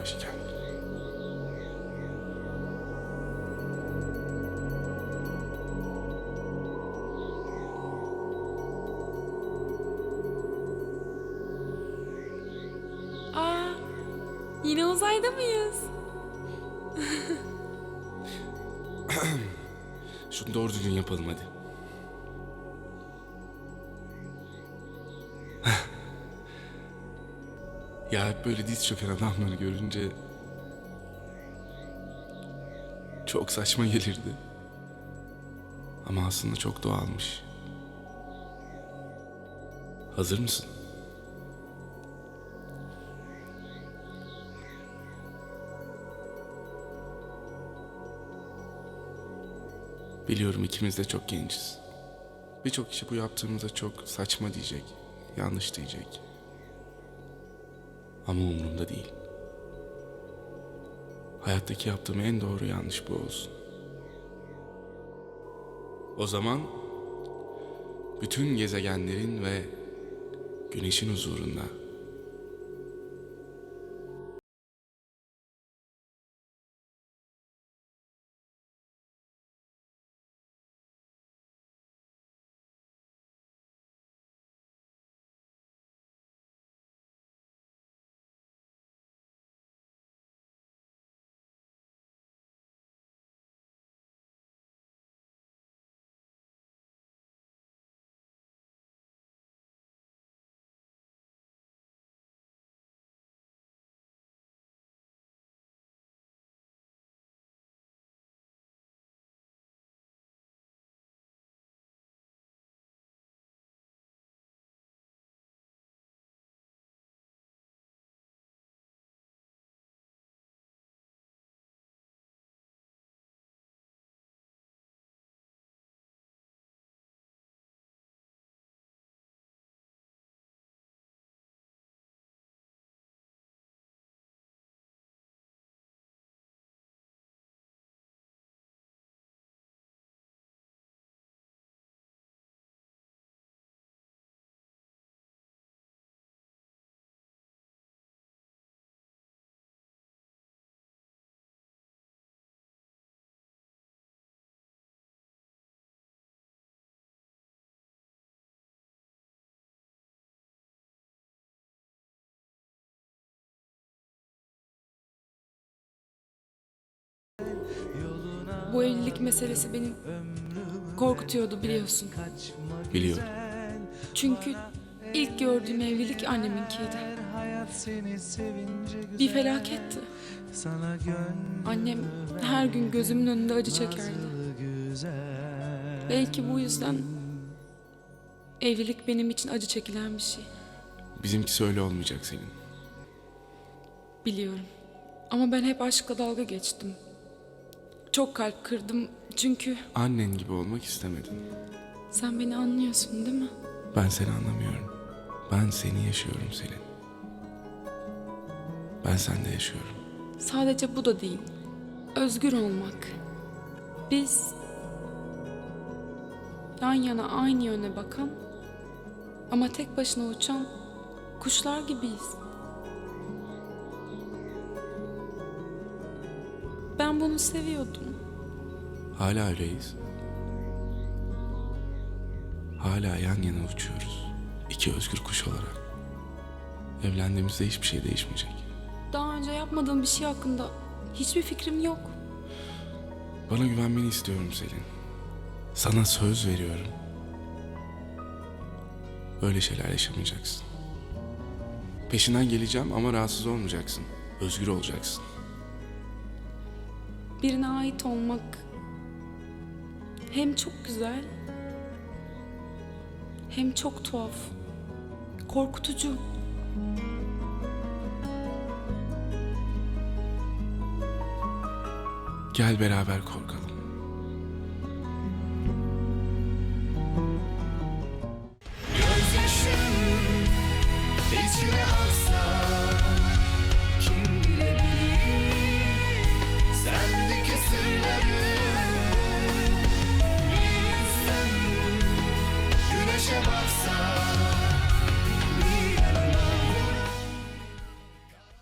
aşikar. Aa, yine uzayda mıyız? Şunu doğru düzgün yapalım hadi. Ya hep böyle diz çöken adamları görünce çok saçma gelirdi. Ama aslında çok doğalmış. Hazır mısın? Biliyorum ikimiz de çok genciz. Birçok kişi bu yaptığımıza çok saçma diyecek, yanlış diyecek. Ama umurumda değil. Hayattaki yaptığım en doğru yanlış bu olsun. O zaman bütün gezegenlerin ve güneşin huzurunda Bu evlilik meselesi beni korkutuyordu biliyorsun. biliyorum. Çünkü ilk gördüğüm evlilik anneminkiydi. Bir felaketti. Annem her gün gözümün önünde acı çekerdi. Belki bu yüzden evlilik benim için acı çekilen bir şey. Bizimkisi öyle olmayacak senin. Biliyorum. Ama ben hep aşkla dalga geçtim. Çok kalp kırdım çünkü Annen gibi olmak istemedin. sen beni anlıyorsun değil mi? Ben seni anlamıyorum. Ben seni yaşıyorum Selin. Ben sende yaşıyorum. Sadece bu da değil. Özgür olmak. Biz yan yana aynı yöne bakan ama tek başına uçan kuşlar gibiyiz. Ben bunu seviyordum. Hala öyleyiz. Hala yan yana uçuyoruz. İki özgür kuş olarak. Evlendiğimizde hiçbir şey değişmeyecek. Daha önce yapmadığım bir şey hakkında hiçbir fikrim yok. Bana güvenmeni istiyorum Selin. Sana söz veriyorum. Böyle şeyler yaşamayacaksın. Peşinden geleceğim ama rahatsız olmayacaksın. Özgür olacaksın. Birine ait olmak hem çok güzel hem çok tuhaf. Korkutucu. Gel beraber korkalım. Gözyaşım içine aksa